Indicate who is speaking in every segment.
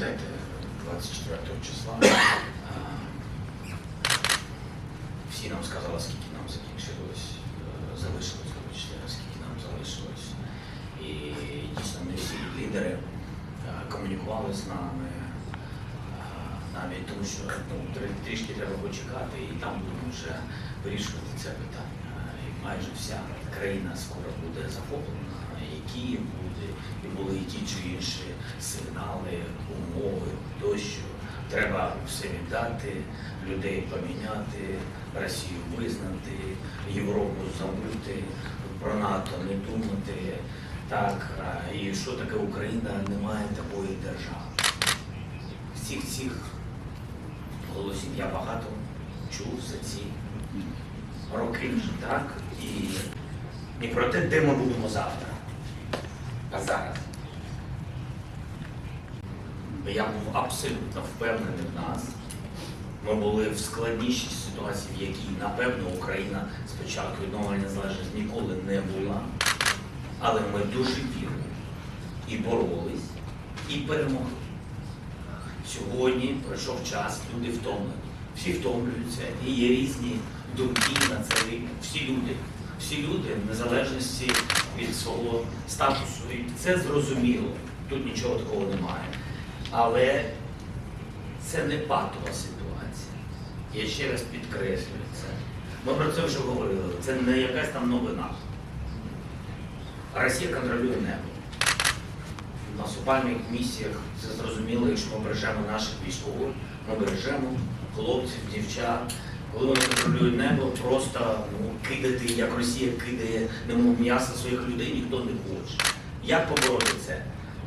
Speaker 1: пам'ятаєте, 24 числа всі нам сказали, скільки нам закінчилось, е, залишилось, вибачте, скільки нам залишилось. І дійсно не всі лідери е, комунікували з нами, е, навіть тому що ну, трішки треба почекати, і там будемо вже вирішувати це питання. Майже вся країна скоро буде захоплена, і Київ буде, і були і ті чи інші сигнали, умови тощо. Треба все віддати, людей поміняти, Росію визнати, Європу забути, про НАТО не думати. Так, і що таке Україна немає такої держави. Всіх цих голосів я багато чув за ці роки вже так. І не про те, де ми будемо завтра, а зараз. Я був абсолютно впевнений в нас. Ми були в складнішій ситуації, в якій, напевно, Україна спочатку відновлення незалежності ніколи не була. Але ми дуже вірили і боролись, і перемогли. Сьогодні пройшов час, люди втомлені. Всі втомлюються, і є різні думки на це. Всі люди, всі люди, в незалежності від свого статусу. І це зрозуміло. Тут нічого такого немає. Але це не патова ситуація. Я ще раз підкреслюю це. Ми про це вже говорили. Це не якась там новина. Росія контролює небо. В наступальних місіях це зрозуміло, якщо ми бережемо наших військових, ми бережемо хлопців, дівчат. Коли вони контролюють небо, просто ну, кидати, як Росія кидає немов м'ясо своїх людей, ніхто не хоче. Як побороти це?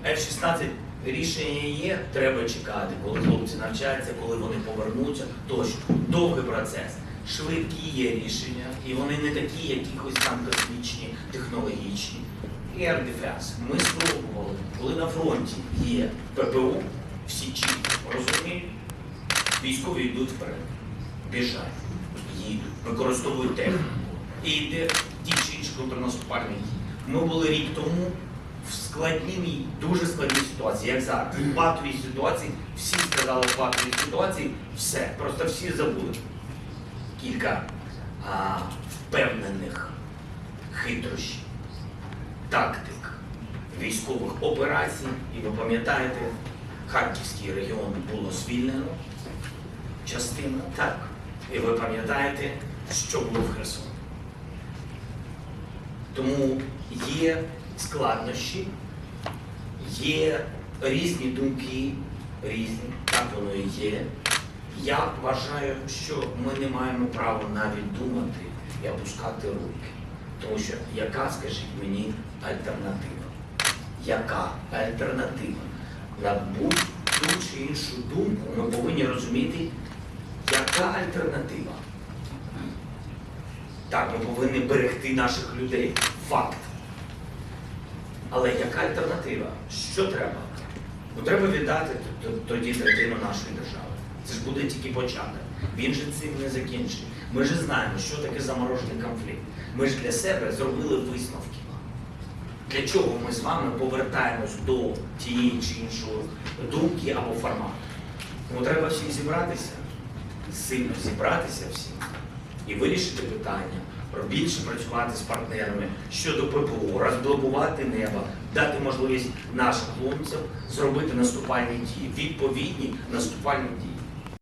Speaker 1: F-16 рішення є, треба чекати, коли хлопці навчаються, коли вони повернуться, тощо. Довгий процес. Швидкі є рішення, і вони не такі, якихось там космічні, технологічні. Air Defense. Ми спробували, коли на фронті є ППО, всі чітко розуміють, військові йдуть вперед, біжать, їдуть, використовують техніку. І йде ті чи інші контрнаступальні дії. Ми були рік тому в складній, дуже складній ситуації, як зараз. В патовій ситуації, всі сказали в патовій ситуації, все, просто всі забули. Кілька а, впевнених хитрощів тактик військових операцій, і ви пам'ятаєте, Харківський регіон було звільнено частина, так. І ви пам'ятаєте, що було в Херсоні. Тому є складнощі, є різні думки, різні, так воно і є. Я вважаю, що ми не маємо права навіть думати і опускати руки. Тому що яка, скажіть мені, альтернатива? Яка альтернатива? На будь-ту чи іншу думку ми повинні розуміти, яка альтернатива. Так, ми повинні берегти наших людей. Факт. Але яка альтернатива? Що треба? Ну треба віддати тоді третину нашої держави. Це ж буде тільки початок. Він же цим не закінчить. Ми ж знаємо, що таке заморожений конфлікт. Ми ж для себе зробили висновки. Для чого ми з вами повертаємось до тієї чи іншої думки або формату? Тому треба всім зібратися, сильно зібратися всім і вирішити питання, більше працювати з партнерами щодо ППО, розблокувати небо, дати можливість нашим хлопцям зробити наступальні дії, відповідні наступальні дії.